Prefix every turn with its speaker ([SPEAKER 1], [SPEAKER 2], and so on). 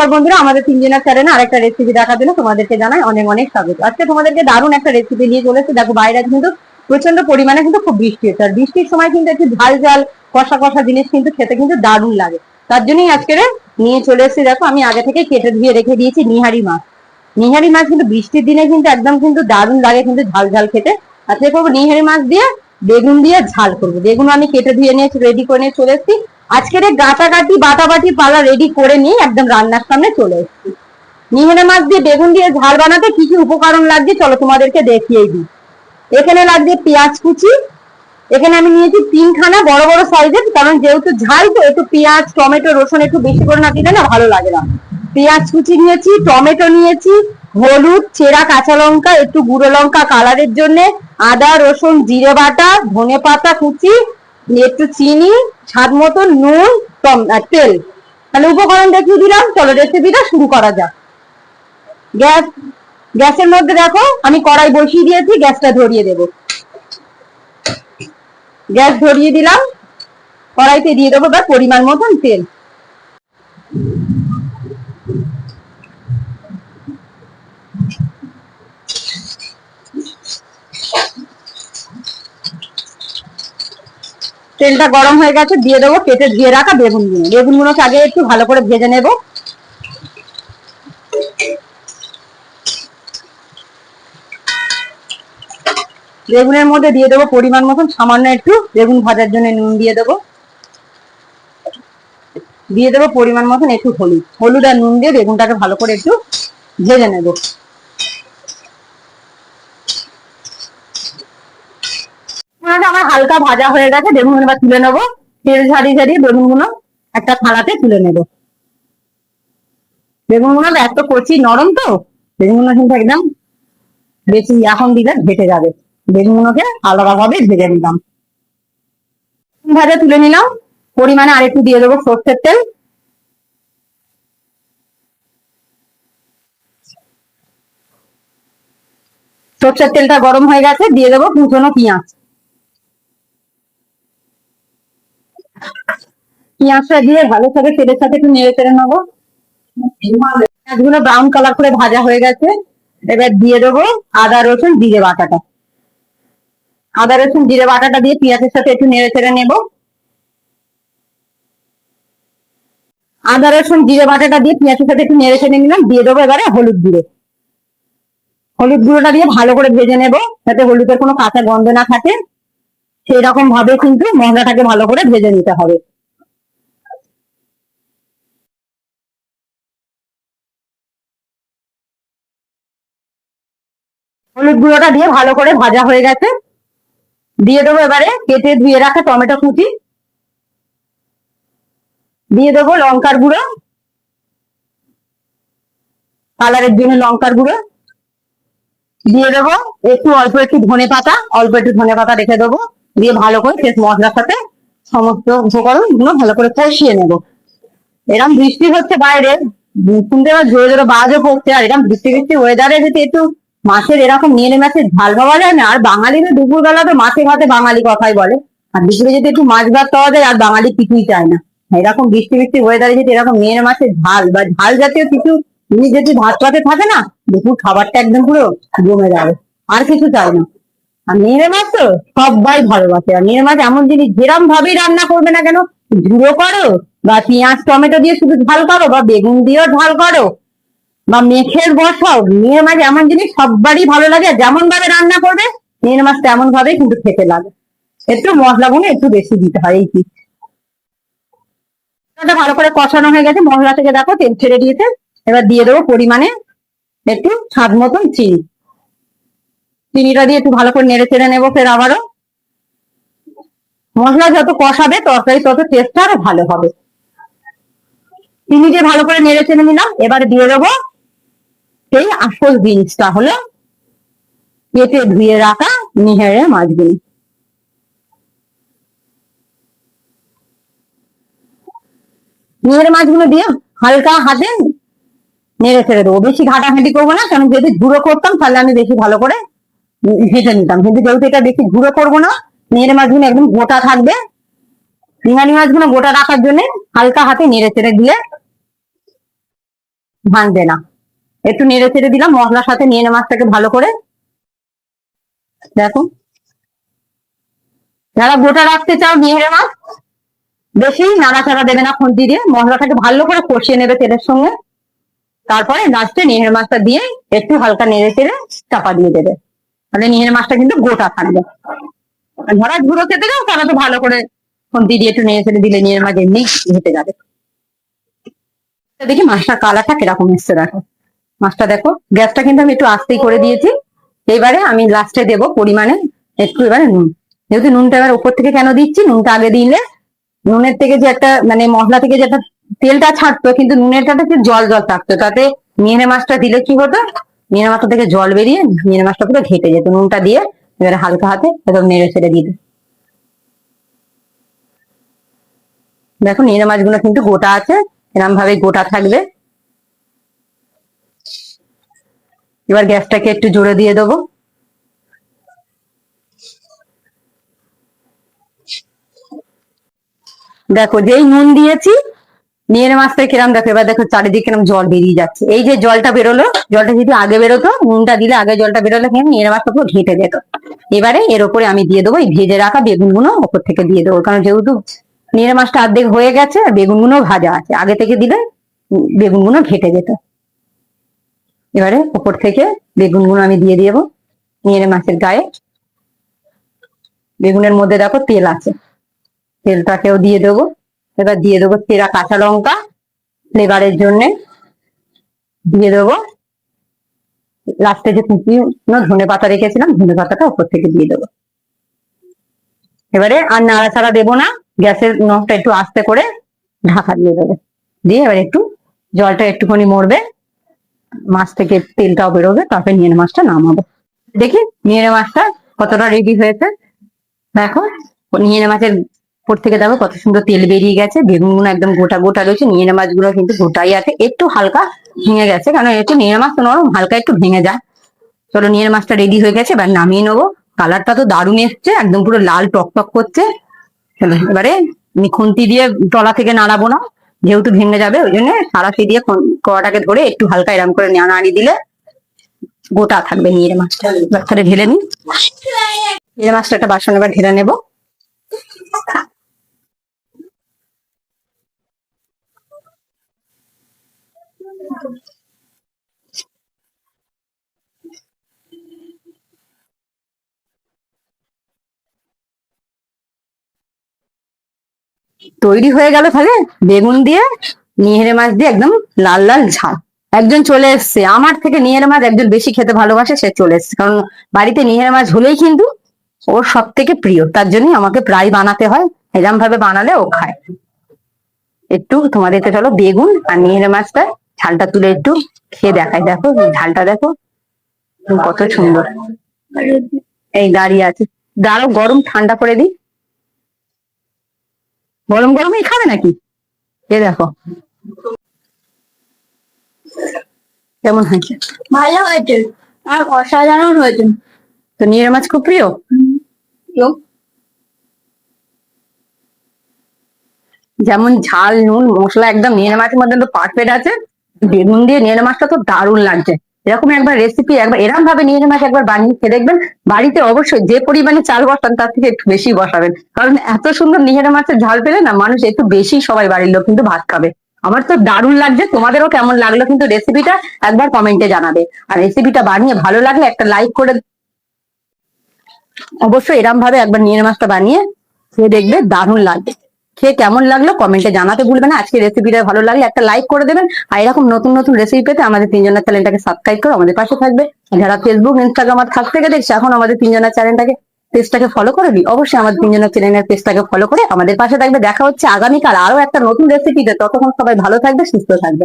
[SPEAKER 1] নমস্কার বন্ধুরা, আমাদের তিনজনের চ্যানেলে আরেকটা রেসিপি দেখার জন্য তোমাদেরকে জানাই অনেক অনেক স্বাগত। আজকে তোমাদেরকে দারুণ একটা রেসিপি নিয়ে চলেছে দেখো, বাইরে কিন্তু প্রচণ্ড পরিমাণে কিন্তু খুব বৃষ্টি হচ্ছে। আর বৃষ্টির সময় কিন্তু একটু ঝাল ঝাল, কষা কষা জিনিস কিন্তু খেতে কিন্তু দারুণ লাগে। তার জন্যই আজকে নিয়ে চলে এসেছি। দেখো, আমি আগে থেকে কেটে ধুয়ে রেখে দিয়েছি নিহারি মাছ। নিহারি মাছ কিন্তু বৃষ্টির দিনে কিন্তু একদম কিন্তু দারুণ লাগে কিন্তু ঝাল ঝাল খেতে। আজকে করব নিহারি মাছ দিয়ে বেগুন দিয়ে ঝাল করব। বেগুন আমি কেটে ধুয়ে নিয়ে রেডি করে নিয়ে চলে এসেছি। আজকের এই গাঁটাগাটি বাটাবাটি পালা রেডি করে নিয়ে একদম রান্নার সামনে চলে এসেছি। নিহনে মাছ দিয়ে বেগুন দিয়ে ঝাল বানাতে কি কি উপকরণ লাগছে চলো তোমাদেরকে দেখিয়ে দিই। এখানে লাগছে পেঁয়াজ কুচি, এখানে আমি নিয়েছি তিনখানা বড় বড় সাইজের, কারণ যেহেতু ঝাল তো একটু পেঁয়াজ, টমেটো, রসুন একটু বেশি করে না দিলে না ভালো লাগে না। পেঁয়াজ কুচি নিয়েছি, টমেটো নিয়েছি, হলুদ, চেরা কাঁচা লঙ্কা, একটু গুঁড়ো লঙ্কা কালারের জন্য, আদা, রসুন, জিরে বাটা, ধনে পাতা কুচি, একটু চিনি স্বাদ মতো নুন তেল। তাহলে উপকরণ দেখিয়ে দিলাম? চলো রেসিপিটা শুরু করা যাক। গ্যাস, গ্যাসের মধ্যে দেখো, আমি কড়াই বসিয়ে দিয়েছি, গ্যাসটা ধরিয়ে দেব। গ্যাস ধরিয়ে দিলাম, কড়াইতে দিয়ে দেবো এবার পরিমাণ মতন তেল। তেলটা গরম হয়ে গেছে, দিয়ে দেবো, কেটে ধুয়ে রাখা বেগুন বেগুনগুলো। বেগুনগুলোকে আগে একটু ভালো করে ভেজে নেব। বেগুনের মধ্যে দিয়ে দেবো পরিমাণ মতন, সামান্য একটু বেগুন ভাজার জন্য নুন দিয়ে দেবো। দিয়ে দেবো পরিমাণ মতন একটু হলুদ। হলুদ আর নুন দিয়ে বেগুনটাকে ভালো করে একটু ভেজে নেব পেঁয়াজ আমার হালকা ভাজা হয়ে গেছে বেগুন এবার তুলে নেব। তেল ঝাড়িয়ে ঝাড়িয়ে বেগুনগুলো একটা থালাতে তুলে নেব। বেগুনগুলো এত কচি নরম তো, বেগুনগুলো কিন্তু একদম বেশি এখন দিলে ঘেটে যাবে। বেগুনগুলোকে আলাদাভাবে ভেজে নিলাম। ভাজা তুলে নিলাম, পরিমাণে আরেকটু দিয়ে দেবো সর্ষের তেল। সর্ষের তেলটা গরম হয়ে গেছে, দিয়ে দেবো কুচনো পেঁয়াজ। পেঁয়াজটা দিয়ে ভালো করে তেলের সাথে একটু নেড়ে চেড়ে নেব? পেঁয়াজগুলো ব্রাউন কালার করে ভাজা হয়ে গেছে। এবার দিয়ে দেবো আদা, রসুন, জিরে বাটাটা। আদা, রসুন, জিরে বাটাটা দিয়ে পেঁয়াজের সাথে একটু নেড়ে চেড়ে নেব। আদা, রসুন, জিরে বাটাটা দিয়ে পেঁয়াজের সাথে একটু নেড়ে চেড়ে নিলাম। দিয়ে দেবো এবারে হলুদ গুঁড়ো। হলুদ গুঁড়োটা দিয়ে ভালো করে ভেজে নেব, যাতে হলুদের কোনো কাঁচা গন্ধ না থাকে। সেই রকম ভাবে কিন্তু মশলাটাকে ভালো করে ভেজে নিতে হবে। হলুদ গুঁড়োটা দিয়ে ভালো করে ভাজা হয়ে গেছে। দিয়ে দেবো এবারে কেটে ধুয়ে রাখা টমেটো কুচি। দিয়ে দেবো লঙ্কার গুঁড়ো। কালারের জন্য লঙ্কার গুঁড়ো। দিয়ে দেবো একটু অল্প একটু ধনে পাতা, অল্প একটু ধনে পাতা রেখে দেবো। দিয়ে ভালো করে শেষ মশলার সাথে সমস্ত উপকরণগুলো ভালো করে কষিয়ে নেব। এরকম বৃষ্টি হচ্ছে বাইরে। শুনতে জোরে জোরে বাজও পড়ছে আর এরকম বৃষ্টি বৃষ্টি ওয়েদারে যদি একটু মাছের এরকম নিয়ে মাছের ঝাল পাওয়া যায় না। আর বাঙালিরা দুপুর বেলা তো মাছে ভাতে বাঙালি কথাই বলে। আর দুপুরে যদি একটু মাছ ভাত পাওয়া যায়, আর বাঙালি কিছুই চায় না। এরকম বৃষ্টি বৃষ্টি ওয়েদারে যদি এরকম নিয়ে মাছের ঝাল। বা ঝাল জাতীয় কিছু জিনিস যদি ভাত পাতে থাকে না, দুপুর খাবারটা একদম পুরো জমে যাবে। আর কিছু চাই না। আর নিয়ে মাছ তো সবাই ভালোবাসে। আর নিয়ে মাছ এমন জিনিস যেরকম ভাবেই রান্না করবে না কেন ঝুড়ো করো, বা পেঁয়াজ, টমেটো দিয়ে শুধু ঝাল করো, বা বেগুন দিয়েও ঝাল করো বা মেখের বসাও, নিয়ে মাছ এমন জিনিস সববারই ভালো লাগে যেমন ভাবে রান্না করবে, নিয়ে মাছ তেমন ভাবেই কিন্তু খেতে লাগে। একটু মশলা গুলো একটু বেশি দিতে হয়, এই কি? ভালো করে কষানো হয়ে গেছে, মশলা থেকে দেখো তেল ছেড়ে দিয়েছে, এবার দিয়ে দেবো পরিমাণে একটু স্বাদ মতন চিনি। চিনিটা দিয়ে একটু ভালো করে নেড়ে চেড়ে নেব ফের আবারও। মশলা যত কষাবে, তরকারি তত টেস্টটা আরও ভালো হবে। চিনি দিয়ে ভালো করে নেড়ে চেড়ে নিলাম, এবার দিয়ে দেবো সেই আসল জিনিসটা হলো কেটে ধুয়ে রাখা নিহেরে মাছগুলি নিহেরে মাছগুলো দিয়ে হালকা হাতে নেড়ে ছেড়ে দেবো। বেশি ঘাটাঘাটি করব না, কারণ যদি গুঁড়ো করতাম, তাহলে আমি বেশি ভালো করে ভেজে নিতাম। কিন্তু যেহেতু এটা বেশি গুঁড়ো করব না নেড়ে মাছগুলো একদম গোটা থাকবে। রিঙালি মাছগুলো গোটা রাখার জন্য হালকা হাতে নেড়ে চেড়ে দিয়ে ভাঙবে না। একটু নেড়ে চেড়ে দিলাম, মশলার সাথে নিয়ে নে মাছটাকে ভালো করে। দেখো। যারা গোটা রাখতে চাও নিয়ে মাছ বেশি নাড়াচাড়া দেবে না খুন্তি দিয়ে, মশলাটাকে ভালো করে কষিয়ে নেবে তেলের সঙ্গে। তারপরে লাস্টে নিহের মাছটা দিয়ে একটু হালকা নেড়ে চেড়ে চাপা দিয়ে দেবে। তাহলে নিহের মাছটা কিন্তু গোটা থাকবে। যারা ঝুড়ো খেতে যাও তারা তো ভালো করে খুন্তি দিয়ে একটু নেড়ে চেড়ে দিলে নিহের মাছ এমনি হেঁটে যাবে। দেখি মাছটার কালারটা কীরকম এসছে দেখো। মাছটা দেখো, গ্যাসটা কিন্তু আমি একটু আস্তেই করে দিয়েছি। এবারে আমি লাস্টে দেবো পরিমাণে একটু এবারে নুন। যেহেতু নুনটা এবার উপর থেকে কেন দিচ্ছি? নুনটা আগে দিলে নুনের থেকে যে একটা মানে মশলা থেকে যে একটা তেলটা ছাড়তো, কিন্তু নুনেরটাতে একটু জল জল থাকতো, তাতে মিনে মাছটা দিলে কি হতো? মিনে মাছটা থেকে জল বেরিয়ে মিনে মাছটা পুরো ঘেটে যেত। নুনটা দিয়ে এবারে হালকা হাতে একদম নেড়ে ছেড়ে দিই। দেখো নিয়ে মাছগুলো কিন্তু গোটা আছে এরকম ভাবে গোটা থাকবে। এবার গ্যাসটাকে একটু জোরে দিয়ে দেবো। দেখো, যেই নুন দিয়েছি নিয়ে মাছটা কিরম, দেখো, এবার দেখো চারিদিকে কিরম জল বেরিয়ে যাচ্ছে। এই যে জলটা বেরোলো, জলটা যদি আগে বেরোতো, নুনটা দিলে আগে জলটা বেরোলে কিন্তু নিয়ে মাছটা পুরো ঘেটে যেত। এবারে এর উপরে আমি দিয়ে দেবো, এই ভেজে রাখা বেগুনগুলো ওপর থেকে দিয়ে দেবো, কারণ যেহেতু নিয়ে মাছটা অর্ধেক হয়ে গেছে, আর বেগুনগুলো ভাজা আছে, আগে থেকে দিলে বেগুনগুলো ঘেটে যেত। এবারে ওপর থেকে বেগুন বেগুনগুলো আমি দিয়ে দেবো। নিয়ে মাছের গায়ে। বেগুনের মধ্যে দেখো তেল আছে। তেলটাকেও দিয়ে দেবো। এবার দিয়ে দেবো চেরা কাঁচা লঙ্কা ফ্লেভারের জন্য। দিয়ে দেবো। লাস্টে যে কুচিনো ধনে পাতা রেখেছিলাম, ধনে পাতাটা উপর থেকে দিয়ে দেবো। এবারে আর নাড়াচাড়া দেবো না। গ্যাসের নখটা একটু আস্তে করে ঢাকা দিয়ে দেবে। দিয়ে এবার একটু জলটা একটুখানি মরবে। মাছ থেকে তেলটাও বেরোবে, তারপরে নিয়ে মাছটা নামাবো। দেখি নিয়ে মাছটা কতটা রেডি হয়েছে। দেখো, নিয়ে মাছের উপর থেকে দেখো কত সুন্দর তেল বেরিয়ে গেছে বেগুনগুলো একদম গোটা গোটা রয়েছে। নিয়ে মাছগুলো কিন্তু গোটাই আছে, একটু হালকা ভেঙে গেছে, কারণ একটু নিয়ে মাছ তো নরম, হালকা একটু ভেঙে যায়। চলো নিয়ে মাছটা রেডি হয়ে গেছে, এবার নামিয়ে নেব। কালারটা তো দারুণ এসছে, একদম পুরো লাল টক টক করছে এবারে আমি খুন্তি দিয়ে টলা থেকে নাড়াবো না। যেহেতু ভেঙে যাবে, ওই জন্য সারাশি দিয়ে কড়াটাকে ধরে একটু হালকা এরম করে নাড়িয়ে দিলে গোটা থাকবে নিয়ে মাছটা। তাহলে ঢেলে নিই। নিয়ে মাছটা একটা বাসন এবার ঢেলে নেব। তৈরি হয়ে গেল তাহলে বেগুন দিয়ে নিহেরে মাছ দিয়ে একদম লাল লাল ঝাল। একজন চলে এসছে, আমার থেকে নিহেরে মাছ একজন বেশি খেতে ভালোবাসে, সে চলে এসছে। কারণ বাড়িতে নিহেরে মাছ হলেই কিন্তু ওর সব থেকে প্রিয়, তার জন্যই আমাকে প্রায় বানাতে হয় এরম ভাবে বানালে ও খায়। একটু তোমাদের তো চলো, বেগুন আর নিহেরে মাছটা ঝালটা তুলে একটু খেয়ে দেখাই। দেখো, ঝালটা দেখো, কত সুন্দর। এই দাঁড়িয়ে আছে। দাঁড়াও, গরম ঠান্ডা করে দিই। গরম গরমই খাবে নাকি? এ দেখো। কেমন হয়েছে?
[SPEAKER 2] ভালো হয়েছে। আর অসাধারণ হয়েছে।
[SPEAKER 1] তো নিয়ে মাছ খুব প্রিয়? যেমন ঝাল নুন মশলা একদম নিয়ে মাছের মধ্যে তো পারফেক্ট আছে। বেগুন দিয়ে নিয়ে মাছটা তো দারুণ লাগছে। এরকম একবার রেসিপি একবার এরকম ভাবে নিয়ে মাছ একবার বানিয়ে খেয়ে দেখবেন, বাড়িতে অবশ্যই যে পরিমাণে চাল বসান তার থেকে একটু বেশি বসাবেন। কারণ এত সুন্দর নিহেরে মাছের ঝাল পেলে না মানুষ একটু বেশি সবাই বাড়ির লোক কিন্তু ভাত খাবে। আমার তো দারুণ লাগছে, তোমাদেরও কেমন লাগল কিন্তু রেসিপিটা একবার কমেন্টে জানাবে। আর রেসিপিটা বানিয়ে ভালো লাগলে একটা লাইক করে অবশ্যই এরম ভাবে একবার নিয়ে মাছটা বানিয়ে খেয়ে দেখবে দারুণ লাগবে। খেয়ে কেমন লাগল কমেন্টে জানাতে ভুলবে না। আজকে রেসিপিটা ভালো লাগলে একটা লাইক করে দেবেন। আর এরকম নতুন নতুন রেসিপি পেতে আমাদের তিনজনের চ্যানেলটাকে সাবস্ক্রাইব করে আমাদের পাশে থাকবে। যারা ফেসবুক ইনস্টাগ্রাম আর থাক থেকে দেখছে, এখন আমাদের তিনজনের চ্যানেলটাকে পেজটাকে ফলো করে দিই অবশ্যই আমাদের তিনজনের চ্যানেলের পেজটাকে ফলো করে আমাদের পাশে থাকবে। দেখা হচ্ছে আগামীকাল আরও একটা নতুন রেসিপিতে ততক্ষণ সবাই ভালো থাকবে, সুস্থ থাকবে।